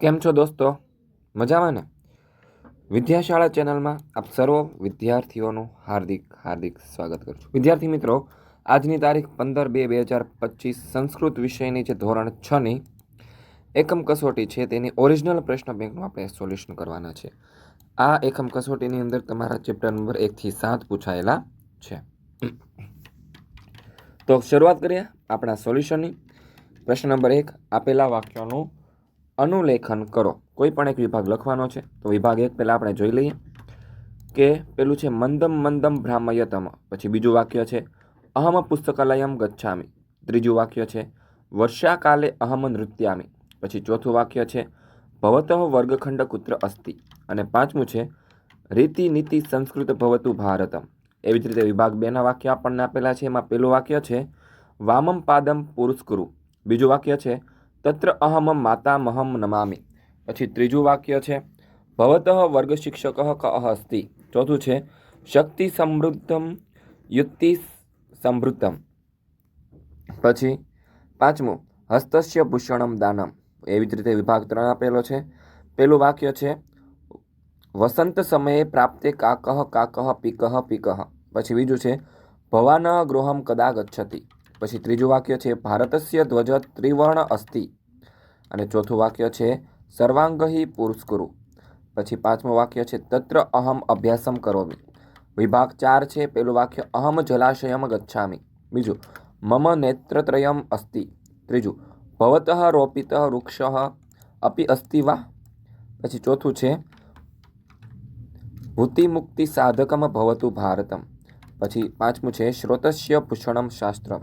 કેમ છો દોસ્તો? મજામાં ને? વિદ્યાશાળા ચેનલમાં આપ સર્વ વિદ્યાર્થીઓનું હાર્દિક હાર્દિક સ્વાગત કરું છું. વિદ્યાર્થી મિત્રો, આજની તારીખ પંદર બે બે હજાર પચીસ સંસ્કૃત વિષયની જે ધોરણ છની એકમ કસોટી છે, તેની ઓરિજિનલ પ્રશ્ન બેંકનું આપણે સોલ્યુશન કરવાના છે. આ એકમ કસોટીની અંદર તમારા ચેપ્ટર નંબર એકથી સાત પૂછાયેલા છે. તો શરૂઆત કરીએ આપણા સોલ્યુશનની. પ્રશ્ન નંબર એક, આપેલા વાક્યોનું અનુલેખન કરો. કોઈ પણ એક વિભાગ લખવાનો છે, તો વિભાગ એક પહેલાં આપણે જોઈ લઈએ કે પેલું છે મંદમ મંદમ ભ્રામયતમ પછી બીજું વાક્ય છે અહમ પુસ્તકાલયમ ગચ્છામી, ત્રીજું વાક્ય છે વર્ષાકાલે અહમ નૃત્યામી, પછી ચોથું વાક્ય છે ભવતઃ વર્ગખંડ કુત્ર અસ્તિ, અને પાંચમું છે રીતિ નીતિ સંસ્કૃત ભવતું ભારતમ. એવી જ રીતે વિભાગ બેના વાક્ય આપણને આપેલા છે, એમાં પેલું વાક્ય છે વામમ પાદમ પુરુષકુરુ, બીજું વાક્ય છે તત્ર અહમ માતામહમ નમામી. પછી ત્રીજું વાક્ય છે, ભવતઃ વર્ગ શિક્ષક ક અસ્તિ ચોથું છે, શક્તિ સમૃદ્ધમ યુક્તિ સમૃદ્ધમ. પછી પાંચમું, હસ્તસ્ય ભૂષણમ દાનમ. એવી જ રીતે વિભાગ ત્રણ આપેલો છે. પેલું વાક્ય છે, વસંત સમયે પ્રાપ્તે કાકહ કાકહ પીકહ પીકહ પછી બીજું છે, ભવાન ગૃહમ કદા ગચ્છતિ પછી ત્રીજું વાક્ય છે, ભારતસ્ય ધ્વજ ત્રિવર્ણ અસ્તિ. અને ચોથું વાક્ય છે, સર્વાંગહી પુરુષકુરુ પછી પાંચમું વાક્ય છે, તત્ર અહમ અભ્યાસમ કરોમી. વિભાગ ચાર છે, પેલું વાક્ય, અહમ જલાશયમ ગચ્છામી. બીજું, મમ નેત્રત્રયમ અસ્તિ. ત્રીજું, ભવત રોપિત વૃક્ષ અપી અસ્તિ વા. પછી ચોથું છે, ભૂતિમુક્તિ સાધકમ ભવતું ભારતમ. પછી પાંચમું છે, શ્રોતસ્ય ભૂષણમ શાસ્ત્રમ.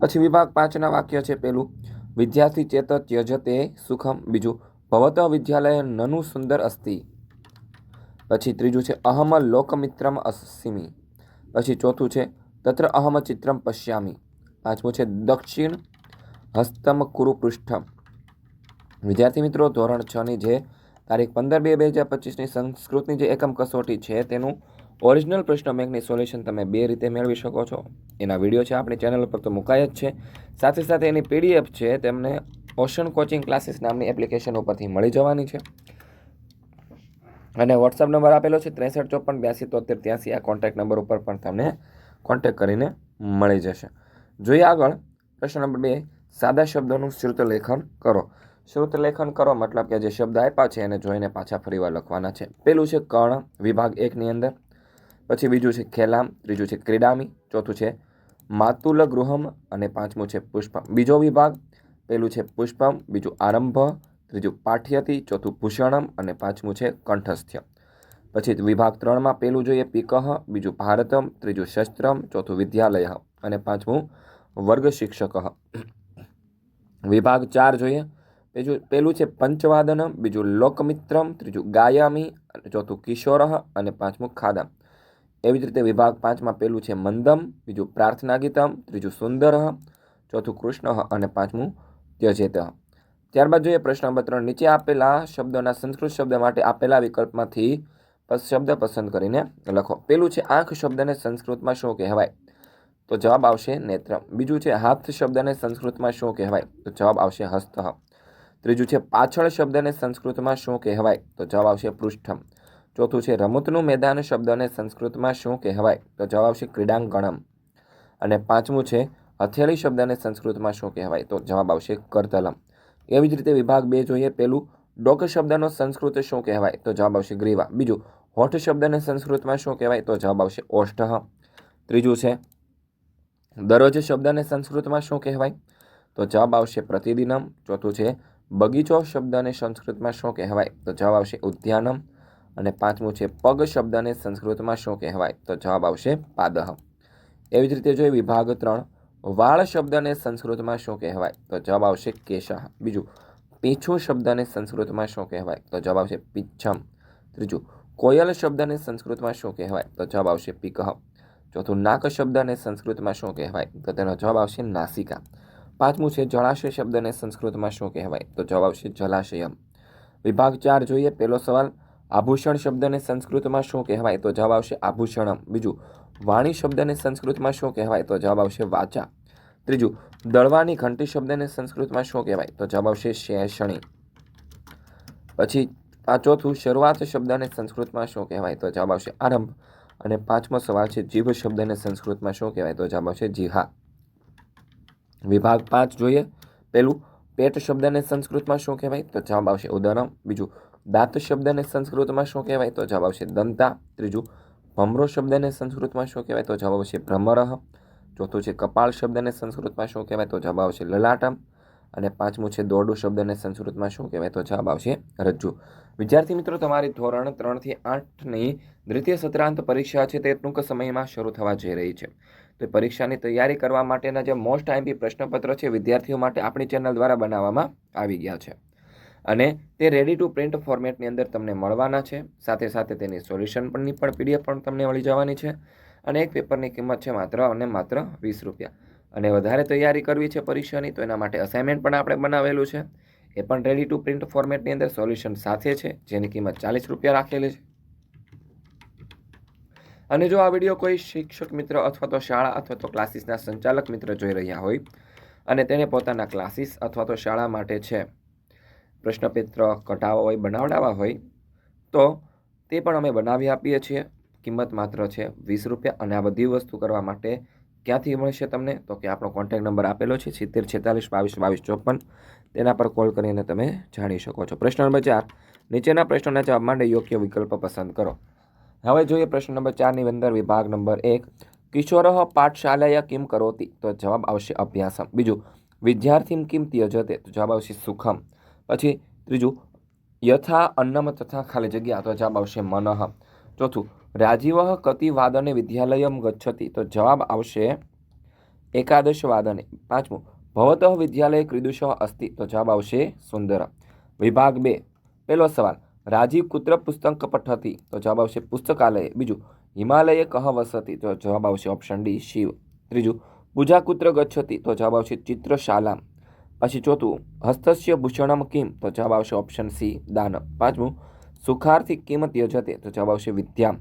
પછી વિભાગ પાંચના વાક્ય છે, પેલું વિદ્યાર્થી ચેત ત્યજતે સુખમ. બીજું, ભવત વિદ્યાલય નનુ સુંદર અસ્તિ. પછી ત્રીજું છે, અહમ લોકમિત્રમ અસ્મિ. પછી ચોથું છે, તત્ર અહમ ચિત્રમ પશ્યામી. પાંચમું છે, દક્ષિણ હસ્તમ કુરુ પૃષ્ઠમ. વિદ્યાર્થી મિત્રો, ધોરણ છની જે તારીખ પંદર બે બે હજાર પચીસની સંસ્કૃતની જે એકમ કસોટી છે, તેનું ઓરિજિનલ પ્રશ્ન બેંકની સોલ્યુશન તમે બે રીતે મેળવી શકો છો. એના વીડિયો છે આપણી ચેનલ પર તો મુકાય જ છે. સાથે સાથે એની પીડીએફ છે તેમને ઓશન કોચિંગ ક્લાસીસ નામની એપ્લિકેશન ઉપરથી મળી જવાની છે. અને વોટ્સઅપ નંબર આપેલો છે ત્રેસઠ ચોપન બ્યાસી તોતેર ત્યાંસી. આ કોન્ટેક્ટ નંબર ઉપર પણ તમને કોન્ટેક્ટ કરીને મળી જશે. જોઈએ આગળ પ્રશ્ન નંબર બે. સાદા શબ્દોનું શ્રુત લેખન કરો. શ્રુત લેખન કરો મતલબ કે જે શબ્દ આપ્યા છે એને જોઈને પાછા ફરીવાર લખવાના છે. પેલું છે કર્ણ વિભાગ એકની અંદર. પછી બીજું છે ખેલામ, ત્રીજું છે ક્રીડામી, ચોથું છે માતુલ ગૃહમ અને પાંચમું છે પુષ્પમ. બીજો વિભાગ, પેલું છે પુષ્પમ, બીજું આરંભ, ત્રીજું પાઠ્યતી, ચોથું ભૂષણમ અને પાંચમું છે કંઠસ્થ્ય. પછી વિભાગ ત્રણમાં પેલું જોઈએ પિકહ, બીજું ભારતમ, ત્રીજું શસ્ત્રમ, ચોથું વિદ્યાલય અને પાંચમું વર્ગ શિક્ષક. વિભાગ ચાર જોઈએ બીજું પેલું છે પંચવાદનમ, બીજું લોકમિત્રમ, ત્રીજું ગાયામી ચોથું કિશોર અને પાંચમું ખાદમ. એવી જ રીતે વિભાગ પાંચમાં પેલું છે મંદમ, બીજું પ્રાર્થના ગીતમ ત્રીજું સુંદર ચોથું કૃષ્ણ અને પાંચમું ત્યજેત ત્યારબાદ જોઈએ પ્રશ્ન ત્રણ. નીચે આપેલા શબ્દોના સંસ્કૃત શબ્દ માટે આપેલા વિકલ્પમાંથી શબ્દ પસંદ કરીને લખો. પેલું છે આંખ શબ્દને સંસ્કૃતમાં શું કહેવાય? તો જવાબ આવશે નેત્ર. બીજું છે હાથ શબ્દને સંસ્કૃતમાં શું કહેવાય? તો જવાબ આવશે હસ્ત. ત્રીજું છે પાછળ શબ્દને સંસ્કૃતમાં શું કહેવાય? તો જવાબ આવશે પૃષ્ઠમ. ચોથું છે, રમતનું મેદાન શબ્દને સંસ્કૃતમાં શું કહેવાય? તો જવાબ આવશે ક્રીડાંગણમ. અને પાંચમું છે હથેળી શબ્દને સંસ્કૃતમાં શું કહેવાય? તો જવાબ આવશે કરતલમ. એવી જ રીતે વિભાગ બે જોઈએ. પેલું, ડોક શબ્દનો સંસ્કૃત શું કહેવાય? તો જવાબ આવશે ગ્રીવા. બીજું, હોઠ શબ્દને સંસ્કૃતમાં શું કહેવાય? તો જવાબ આવશે ઓષ્ઠ. ત્રીજું છે, દરરોજ શબ્દને સંસ્કૃતમાં શું કહેવાય? તો જવાબ આવશે પ્રતિદિનમ. ચોથું છે, બગીચો શબ્દને સંસ્કૃતમાં શું કહેવાય? તો જવાબ આવશે ઉદ્યાનમ. અને પાંચમું છે, પગ શબ્દને સંસ્કૃતમાં શું કહેવાય? તો જવાબ આવશે પાદહ. એવી જ રીતે જોઈએ વિભાગ ત્રણ, વાળ શબ્દને સંસ્કૃતમાં શું કહેવાય? તો જવાબ આવશે કેશા બીજું, પીછું શબ્દને સંસ્કૃતમાં શું કહેવાય? તો જવાબ આવશે પિચ્છમ ત્રીજું, કોયલ શબ્દને સંસ્કૃતમાં શું કહેવાય? તો જવાબ આવશે પિકહ. ચોથું, નાક શબ્દને સંસ્કૃતમાં શું કહેવાય? તો તેનો જવાબ આવશે નાસિકા. પાંચમું છે, જળાશય શબ્દને સંસ્કૃતમાં શું કહેવાય? તો જવાબ આવશે જલાશયમ વિભાગ ચાર જોઈએ, પહેલો સવાલ આભૂષણ શબ્દને સંસ્કૃતમાં શું કહેવાય તો જવાબ આવશે આભૂષણમ. બીજું, વાણી શબ્દને સંસ્કૃતમાં શું કહેવાય તો જવાબ આવશે વાચા. ત્રીજું દળવાની ઘંટી શબ્દને સંસ્કૃતમાં શું કહેવાય તો જવાબ આવશે શેષણી. પછી આ ચોથું, શરૂઆત શબ્દને સંસ્કૃતમાં શું કહેવાય તો જવાબ આવશે આરંભ. અને પાંચમો સવાલ છે, જીભ શબ્દને સંસ્કૃતમાં શું કહેવાય તો જવાબ આવશે જીહા. વિભાગ પાંચ જોઈએ. પેલું પેટ શબ્દને સંસ્કૃતમાં શું કહેવાય તો જવાબ આવશે ઉદાહરણ બીજું દાંત શબ્દને સંસ્કૃતમાં શું કહેવાય તો જવાબ આવશે દંતા. ત્રીજું, ભમરો શબ્દને સંસ્કૃતમાં શું કહેવાય તો જવાબ આવશે ભ્રમરહ. ચોથું છે, કપાળ શબ્દને સંસ્કૃતમાં શું કહેવાય તો જવાબ આવશે લલાટમ. અને પાંચમું છે, દોરડું શબ્દને સંસ્કૃતમાં શું કહેવાય તો જવાબ આવશે રજ્જુ. વિદ્યાર્થી મિત્રો, તમારી ધોરણ ત્રણથી આઠની દ્વિતીય સત્રાંત પરીક્ષા છે તે ટૂંક સમયમાં શરૂ થવા જઈ રહી છે. તો પરીક્ષાની તૈયારી કરવા માટેના જે મોસ્ટ આઈમ્પી પ્રશ્નપત્ર છે વિદ્યાર્થીઓ માટે આપણી ચેનલ દ્વારા બનાવવામાં આવી ગયા છે. અને તે રેડી ટુ પ્રિન્ટ ફોર્મેટની અંદર તમને મળવાના છે. સાથે સાથે તેની સોલ્યુશન પણની પણ પીડીએફ પણ તમને મળી જવાની છે. અને એક પેપરની કિંમત છે માત્ર અને માત્ર વીસ રૂપિયા. અને વધારે તૈયારી કરવી છે પરીક્ષાની તો એના માટે અસાઇનમેન્ટ પણ આપણે બનાવેલું છે. એ પણ રેડી ટુ પ્રિન્ટ ફોર્મેટની અંદર સોલ્યુશન સાથે છે, જેની કિંમત ચાલીસ રૂપિયા રાખેલી છે. અને જો આ વીડિયો કોઈ શિક્ષક મિત્ર અથવા તો શાળા અથવા તો ક્લાસીસના સંચાલક મિત્ર જોઈ રહ્યા હોય અને તેને પોતાના ક્લાસીસ અથવા તો શાળા માટે છે પ્રશ્નપત્ર કટાવા હોય બનાવડાવવા હોય, તો તે પણ અમે બનાવી આપીએ છીએ. કિંમત માત્ર છે વીસ રૂપિયા અને આ બધી વસ્તુ કરવા માટે ક્યાંથી મળશે તમને? તો કે આપણો કોન્ટેક્ટ નંબર આપેલો છે સિત્તેર છેતાલીસ બાવીસ બાવીસ ચોપન. તેના પર કોલ કરીને તમે જાણી શકો છો. પ્રશ્ન નંબર ચાર. નીચેના પ્રશ્નોના જવાબ માટે યોગ્ય વિકલ્પ પસંદ કરો. હવે જોઈએ પ્રશ્ન નંબર ચારની અંદર વિભાગ નંબર એક. કિશોર પાઠશાલાય કિમ કરોતી? તો જવાબ આવશે અભ્યાસમ. બીજું વિદ્યાર્થી કિમ ત્યજતે? તો જવાબ આવશે સુખમ. પછી ત્રીજું, યથા અન્નમ તથા ખાલી જગ્યા તો જવાબ આવશે મનઃ. ચોથું, રાજીવ કતિ વાદને વિદ્યાલયમ ગચ્છતિ. તો જવાબ આવશે એકાદશ વાદને. પાંચમું, ભવતઃ વિદ્યાલય ક્રિદુષ અસ્તિ. તો જવાબ આવશે સુંદર. વિભાગ બે. પહેલો સવાલ, રાજીવ કુત્ર પુસ્તક પઠતી. તો જવાબ આવશે પુસ્તકાલય. બીજું, હિમાલયે કહ વસતી. તો જવાબ આવશે ઓપ્શન ડી, શિવ. ત્રીજું પૂજા કુત્ર ગચ્છતી. તો જવાબ આવશે ચિત્રશાલા પછી ચોથું, હસ્તસ્ય ભૂષણમ કિમ? તો જવાબ આવશે ઓપ્શન સી દાન. પાંચમું, સુખાર્થી કિંમત યોજતે? તો જવાબ આવશે વિદ્યા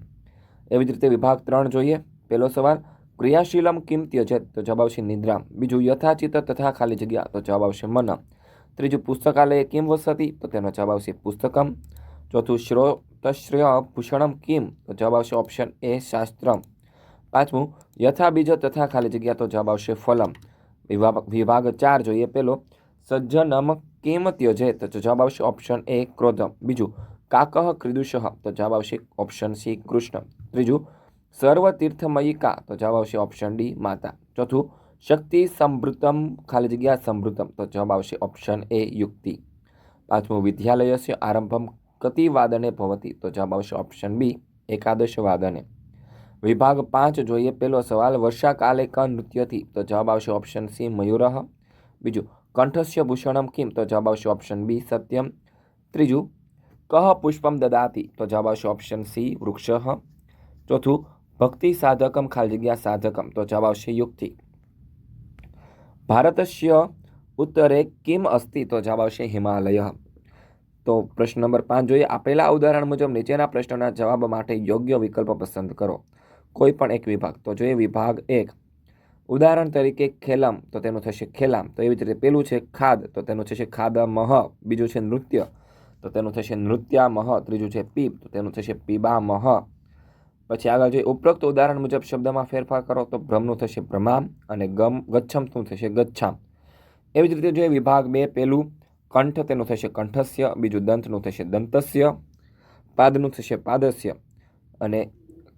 એવી જ રીતે વિભાગ ત્રણ જોઈએ. પહેલો સવાલ, ક્રિયાશીલમ કિમ ત્યજત? તો જવાબ આવશે નિદ્રા બીજું, યથાચિત તથા ખાલી જગ્યા? તો જવાબ આવશે મન. ત્રીજું, પુસ્તકાલય કિમ વસતી? તો તેનો જવાબ આવશે પુસ્તકમ. ચોથું, શ્રોતશ્રય ભૂષણમ કિમ? તો જવાબ આવશે ઓપ્શન એ શાસ્ત્રમ. પાંચમું યથા બીજ તથા ખાલી જગ્યા? તો જવાબ આવશે ફલમ. વિભાગ વિભાગ ચાર જોઈએ. પેલો, સજ્જનમ કિમ ત્યજે તો જવાબ આવશે ઓપ્શન એ ક્રોધમ. બીજું, કાકહ ક્રિદુષહ તો જવાબ આવશે ઓપ્શન સી કૃષ્ણ. ત્રીજું સર્વ તીર્થમયિકા તો જવાબ આવશે ઓપ્શન ડી માતા. ચોથું, શક્તિ સમૃતમ, ખાલી જગ્યા સમૃતમ. તો જવાબ આવશે ઓપ્શન એ યુક્તિ. પાંચમું, વિદ્યાલયસ્ય આરંભમ કતિ વાદને ભવતી. તો જવાબ આવશે ઓપ્શન બી એકાદશ વાદને વિભાગ પાંચ જોઈએ પહેલો સવાલ વર્ષાકાલે ક નૃત્યથી? તો જવાબ આવશે ઓપ્શન સી મયુરહ. બીજું કંઠસ્ય ભૂષણમ કિમ? તો જવાબ આવશે ઓપ્શન બી સત્યમ. ત્રીજું, કહ પુષ્પમ દદાતી? તો જવાબ આવશે ઓપ્શન સી વૃક્ષ. ચોથું, ભક્તિ સાધકમ ખાલી જગ્યા સાધકમ? તો જવાબ આવશે યુક્તિ. ભારતસ્ય ઉત્તરે કિમ અસ્તિ? તો જવાબ આવશે હિમાલય. તો પ્રશ્ન નંબર પાંચ જોઈએ. આપેલા ઉદાહરણ મુજબ નીચેના પ્રશ્નોના જવાબ માટે યોગ્ય વિકલ્પ પસંદ કરો. કોઈ પણ એક વિભાગ. તો જોઈએ વિભાગ એક, ઉદાહરણ તરીકે ખેલમ, તો તેનું થશે ખેલામ. તો એવી જ રીતે પેલું છે ખાદ, તો તેનું થશે ખાદમહ. બીજું છે નૃત્ય, તો તેનું થશે નૃત્યામહ. ત્રીજું છે પીપ, તો તેનું થશે પીબામહ. પછી આગળ જોઈએ ઉપરોક્ત ઉદાહરણ મુજબ શબ્દમાં ફેરફાર કરો તો ભ્રમનું થશે ભ્રમામ અને ગમ, ગચ્છમનું થશે ગચ્છામ. એવી જ રીતે જોઈએ વિભાગ બે, પેલું કંઠ, તેનું થશે કંઠસ્ય, બીજું દંતનું થશે દંતસ્ય, પાદનું થશે પાદસ્ય. અને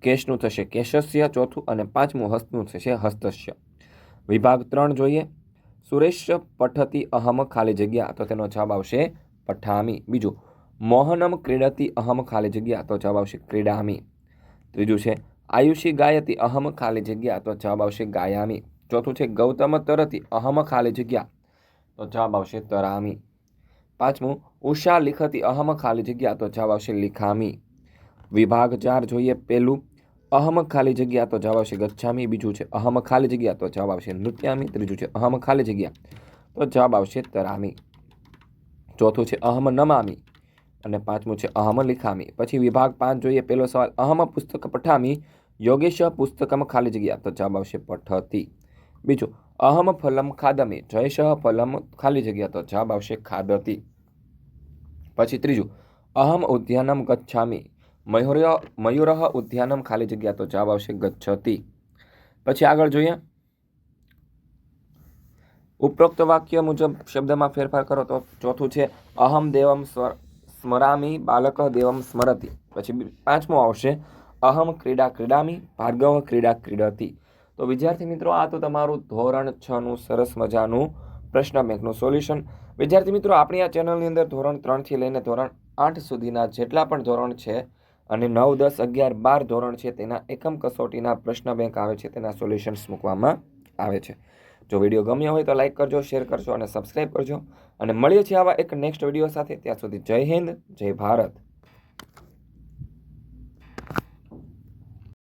કેશનું થશે કેશસ્ય ચોથું અને પાંચમું હસ્તનું થશે હસ્તસ્ય. વિભાગ ત્રણ જોઈએ. સુરેશ પઠતી અહમ ખાલી જગ્યા તો તેનો જવાબ આવશે પઠામી. બીજું, મોહનમ ક્રીડતી અહમ ખાલી જગ્યા તો જવાબ આવશે ક્રીડામી. ત્રીજું છે, આયુષી ગાયતી અહમ ખાલી જગ્યા તો જવાબ આવશે ગાયામી. ચોથું છે, ગૌતમ તરતી અહમ ખાલી જગ્યા તો જવાબ આવશે તરામી. પાંચમું, ઉષા લિખતી અહમ ખાલી જગ્યા તો જવાબ આવશે લિખામી. વિભાગ ચાર જોઈએ. પહેલું અહમ ખાલી જગ્યા તો જવાબ આવશે ગચ્છામી, બીજું છે અહમ ખાલી જગ્યા તો જવાબ આવશે નૃત્યામી, ત્રીજું છે અહમ ખાલી જગ્યા તો જવાબ આવશે તરામી. ચોથું છે અહમ નમામી અને પાંચમું છે અહમ લિખામી. પછી વિભાગ પાંચ જોઈએ, પહેલો સવાલ, અહમ પુસ્તક પઠામી? યોગેશ પુસ્તકમ ખાલી જગ્યા તો જવાબ આવશે પઠતી. બીજું, અહમ ફલમ ખાદમી. જયશ ફલમ ખાલી જગ્યા તો જવાબ આવશે ખાદતી. પછી ત્રીજું, અહમ ઉદ્યાનમ ગચ્છામિ. મયુર મયુરઃ ઉદ્યાનમ ખાલી જગ્યા તો જવાબ આવશે ગચ્છતિ. પછી આગળ જોઈએ. ઉપરોક્ત વાક્ય મુજબ શબ્દમાં ફેરફાર કરો તો ચોથું છે, અહમ દેવમ સ્વર, સ્મરામી બાલક દેવમ સ્મરતી. પછી પાંચમું આવશે, અહમ ક્રીડા ક્રીડામી, ભાર્ગવ ક્રીડા ક્રીડતી. તો વિદ્યાર્થી મિત્રો, આ તો તમારું ધોરણ છનું સરસ મજાનું પ્રશ્ન બેંકનું સોલ્યુશન. વિદ્યાર્થી મિત્રો, આપણી આ ચેનલની અંદર ધોરણ ત્રણથી લઈને ધોરણ આઠ સુધીના જેટલા પણ ધોરણ છે અને નવ, દસ, અગિયાર, બાર ધોરણ છે તેના એકમ કસોટીના પ્રશ્ન બેંક આવે છે તેના સોલ્યુશન્સ મૂકવામાં આવે છે. જો વીડિયો ગમ્યો હોય તો લાઇક કરજો શેર કરજો અને સબસ્ક્રાઈબ કરજો. અને મળીએ છીએ આવા એક નેક્સ્ટ વીડિયો સાથે. ત્યાં સુધી જય હિન્દ, જય ભારત.